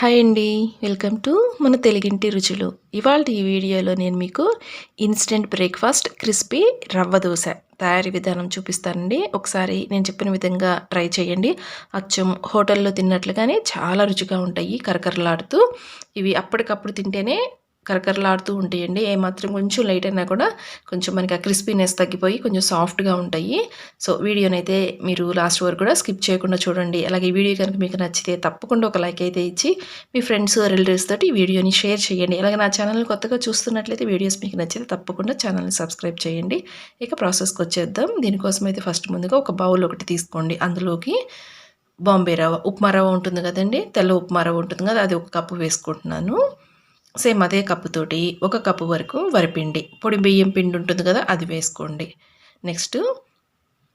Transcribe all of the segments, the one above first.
Hi అండి. Welcome to మన తెలుగింటి రుచులు. ఇవాళ ఈ వీడియోలో నేను మీకు instant breakfast crispy rava dosa తయారీ విధానం చూపిస్తానండి. ఒకసారి నేను చెప్పిన విధంగా ట్రై చేయండి. అచ్చం హోటల్లో తిన్నట్లుగానే చాలా రుచిగా ఉంటాయి. కరకరలాడుతూ ఇవి అప్పటికప్పుడు తింటేనే కరకరలాడుతూ ఉంటాయండి. ఏమాత్రం కొంచెం లైట్ అయినా కూడా కొంచెం మనకి ఆ క్రిస్పీనెస్ తగ్గిపోయి కొంచెం సాఫ్ట్గా ఉంటాయి. సో వీడియోనైతే మీరు లాస్ట్ వరకు కూడా స్కిప్ చేయకుండా చూడండి. అలాగే ఈ వీడియో కనుక మీకు నచ్చితే తప్పకుండా ఒక లైక్ అయితే ఇచ్చి మీ ఫ్రెండ్స్ రిలేటివ్స్ తోటి ఈ వీడియోని షేర్ చేయండి. అలాగే నా ఛానల్ కొత్తగా చూస్తున్నట్లయితే వీడియోస్ మీకు నచ్చితే తప్పకుండా ఛానల్ని సబ్స్క్రైబ్ చేయండి. ఇక ప్రాసెస్కి వచ్చేద్దాం. దీనికోసం అయితే ఫస్ట్ ముందుగా ఒక బౌల్ ఒకటి తీసుకోండి. అందులోకి బాంబే రవ్వ ఉప్మా రవ్వ ఉంటుంది కదండి. తెల్ల ఉప్మా రవ్వ ఉంటుంది కదా అది ఒక కప్పు వేసుకుంటున్నాను. సేమ్ అదే కప్పుతోటి ఒక కప్పు వరకు వరిపిండి. పొడి బియ్యం పిండి ఉంటుంది కదా అది వేసుకోండి. నెక్స్ట్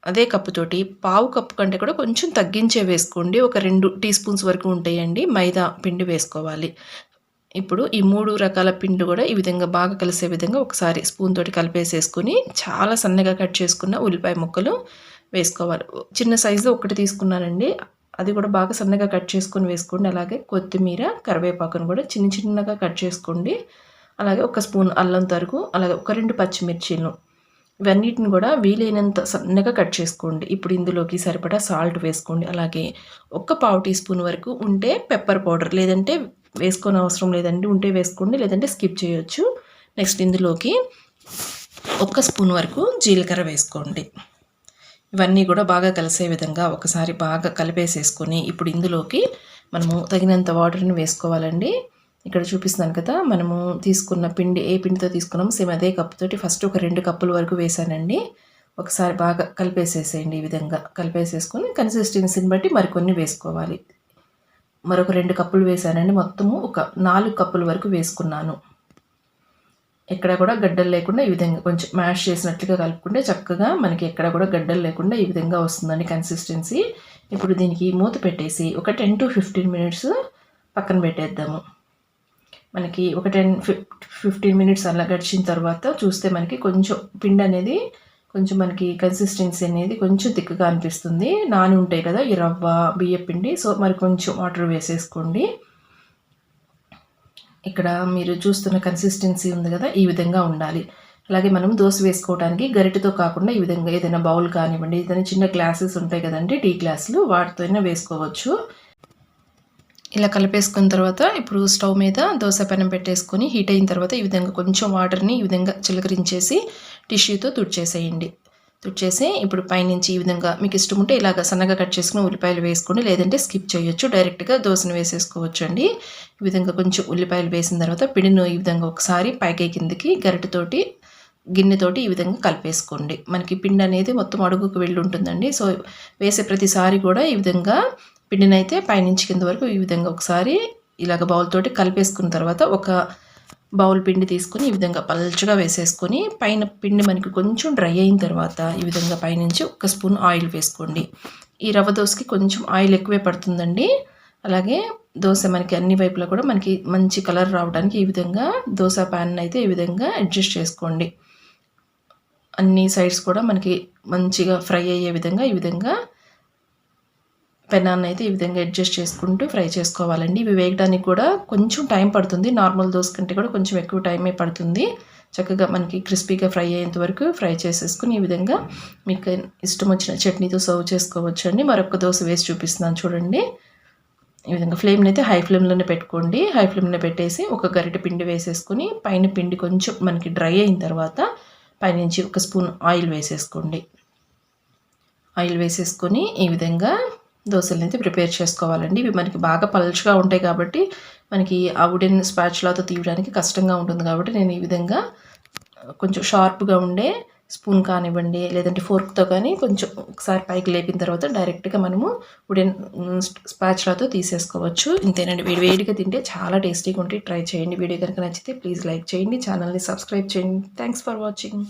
అదే కప్పుతోటి పావు కప్పు కంటే కూడా కొంచెం తగ్గించే వేసుకోండి. ఒక రెండు టీ స్పూన్స్ వరకు ఉంటాయండి. మైదా పిండి వేసుకోవాలి. ఇప్పుడు ఈ మూడు రకాల పిండి కూడా ఈ విధంగా బాగా కలిసే విధంగా ఒకసారి స్పూన్ తోటి కలిపేసేసుకుని చాలా సన్నగా కట్ చేసుకున్న ఉల్లిపాయ ముక్కలు వేసుకోవాలి. చిన్న సైజు ఒకటి తీసుకున్నానండి. అది కూడా బాగా సన్నగా కట్ చేసుకొని వేసుకోండి. అలాగే కొత్తిమీర కరివేపాకును కూడా చిన్న చిన్నగా కట్ చేసుకోండి. అలాగే ఒక స్పూన్ అల్లం తరుగు అలాగే ఒక రెండు పచ్చిమిర్చీలను ఇవన్నిటిని కూడా వీలైనంత సన్నగా కట్ చేసుకోండి. ఇప్పుడు ఇందులోకి సరిపడా సాల్ట్ వేసుకోండి. అలాగే ఒక పావు టీ స్పూన్ వరకు ఉంటే పెప్పర్ పౌడర్ లేదంటే వేసుకొని అవసరం లేదండి. ఉంటే వేసుకోండి లేదంటే స్కిప్ చేయొచ్చు. నెక్స్ట్ ఇందులోకి ఒక స్పూన్ వరకు జీలకర్ర వేసుకోండి. ఇవన్నీ కూడా బాగా కలిసే విధంగా ఒకసారి బాగా కలిపేసేసుకొని ఇప్పుడు ఇందులోకి మనము తగినంత వాటర్ని వేసుకోవాలండి. ఇక్కడ చూపిస్తున్నాను కదా మనము తీసుకున్న పిండి ఏ పిండితో తీసుకున్నాము సేమ్ అదే కప్పుతోటి ఫస్ట్ ఒక రెండు కప్పుల వరకు వేసానండి. ఒకసారి బాగా కలిపేసేసేయండి ఈ విధంగా. కలిపేసేసుకొని కన్సిస్టెన్సీని బట్టి మరికొన్ని వేసుకోవాలి. మరొక రెండు కప్పులు వేసానండి. మొత్తము ఒక నాలుగు కప్పుల వరకు వేసుకున్నాను. ఎక్కడ కూడా గడ్డలు లేకుండా ఈ విధంగా కొంచెం మ్యాష్ చేసినట్లుగా కలుపుకుంటే చక్కగా మనకి ఎక్కడ కూడా గడ్డలు లేకుండా ఈ విధంగా వస్తుందండి కన్సిస్టెన్సీ ఇప్పుడు దీనికి మూత పెట్టేసి ఒక టెన్ టు ఫిఫ్టీన్ మినిట్స్ పక్కన పెట్టేద్దాము. మనకి ఒక టెన్ ఫిఫ్టీన్ మినిట్స్ అలా గడిచిన తర్వాత చూస్తే మనకి కొంచెం పిండి అనేది కొంచెం మనకి కన్సిస్టెన్సీ అనేది కొంచెం తిక్కుగా అనిపిస్తుంది. నాని ఉంటాయి కదా ఈ రవ్వ బియ్య పిండి సో మరి కొంచెం వాటర్ వేసేసుకోండి. ఇక్కడ మీరు చూస్తున్న కన్సిస్టెన్సీ ఉంది కదా ఈ విధంగా ఉండాలి. అలాగే మనం దోశ వేసుకోవడానికి గరిటతో కాకుండా ఈ విధంగా ఏదైనా బౌల్ కానివ్వండి ఏదైనా చిన్న గ్లాసెస్ ఉంటాయి కదండి టీ గ్లాసులు వాటితోనే వేసుకోవచ్చు. ఇలా కలిపేసుకున్న తర్వాత ఇప్పుడు స్టవ్ మీద దోశ పెనం పెట్టేసుకొని హీట్ అయిన తర్వాత ఈ విధంగా కొంచెం వాటర్ని ఈ విధంగా చిలకరించేసి టిష్యూతో తుడిచేసేయండి. తుడిచేసి ఇప్పుడు పైనుంచి ఈ విధంగా మీకు ఇష్టం ఉంటే ఇలాగ సన్నగా కట్ చేసుకుని ఉల్లిపాయలు వేసుకోండి లేదంటే స్కిప్ చేయొచ్చు. డైరెక్ట్గా దోశను వేసేసుకోవచ్చు అండి ఈ విధంగా కొంచెం ఉల్లిపాయలు వేసిన తర్వాత పిడిను ఈ విధంగా ఒకసారి పైకి కిందకి గరిటెతోటి గిన్నెతోటి ఈ విధంగా కలిపేసుకోండి. మనకి పిండి అనేది మొత్తం అడుగుకు వెళ్ళి ఉంటుందండి. సో వేసే ప్రతిసారి కూడా ఈ విధంగా పిండినైతే పైనుంచి కింద వరకు ఈ విధంగా ఒకసారి ఇలాగ బౌల్ తోటి కలిపేసుకున్న తర్వాత ఒక బౌల్ పిండి తీసుకొని ఈ విధంగా పల్చగా వేసేసుకొని పైన పిండి మనకి కొంచెం డ్రై అయిన తర్వాత ఈ విధంగా పైనుంచి ఒక స్పూన్ ఆయిల్ వేసుకోండి. ఈ రవ్వ దోశకి కొంచెం ఆయిల్ ఎక్కువే పడుతుందండి. అలాగే దోశ మనకి అన్ని వైపులా కూడా మనకి మంచి కలర్ రావడానికి ఈ విధంగా దోశ ప్యాన్ అయితే ఈ విధంగా అడ్జస్ట్ చేసుకోండి. అన్ని సైడ్స్ కూడా మనకి మంచిగా ఫ్రై అయ్యే విధంగా ఈ విధంగా పెనాన్ని అయితే ఈ విధంగా అడ్జస్ట్ చేసుకుంటూ ఫ్రై చేసుకోవాలండి. ఇవి వేయడానికి కూడా కొంచెం టైం పడుతుంది. నార్మల్ దోశ కంటే కూడా కొంచెం ఎక్కువ టైమే పడుతుంది. చక్కగా మనకి క్రిస్పీగా ఫ్రై అయ్యేంత వరకు ఫ్రై చేసేసుకుని ఈ విధంగా మీకు ఇష్టం వచ్చిన చట్నీతో సర్వ్ చేసుకోవచ్చు అండి మరొక దోశ వేసి చూపిస్తున్నాను చూడండి. ఈ విధంగా ఫ్లేమ్ని అయితే హై ఫ్లేమ్లోనే పెట్టుకోండి. హై ఫ్లేమ్లో పెట్టేసి ఒక గరిటె పిండి వేసేసుకొని పైన పిండి కొంచెం మనకి డ్రై అయిన తర్వాత పైనుంచి ఒక స్పూన్ ఆయిల్ వేసేసుకోండి. ఆయిల్ వేసేసుకొని ఈ విధంగా దోశలు ప్రిపేర్ చేసుకోవాలండి. ఇవి మనకి బాగా పల్చగా ఉంటాయి కాబట్టి మనకి ఆ వుడెన్ స్పాచ్లాతో తీయడానికి కష్టంగా ఉంటుంది కాబట్టి నేను ఈ విధంగా కొంచెం షార్ప్గా ఉండే స్పూన్ కానివ్వండి లేదంటే ఫోర్క్తో కానీ కొంచెం ఒకసారి పైకి లేపిన తర్వాత డైరెక్ట్గా మనము వుడెన్ స్పాచ్లాతో తీసేసుకోవచ్చు. ఇంతేనండి. వేడి వేడిగా తింటే చాలా టేస్టీగా ఉంటే ట్రై చేయండి. వీడియో కనుక నచ్చితే ప్లీజ్ లైక్ చేయండి. ఛానల్ని సబ్స్క్రైబ్ చేయండి. Thanks for watching.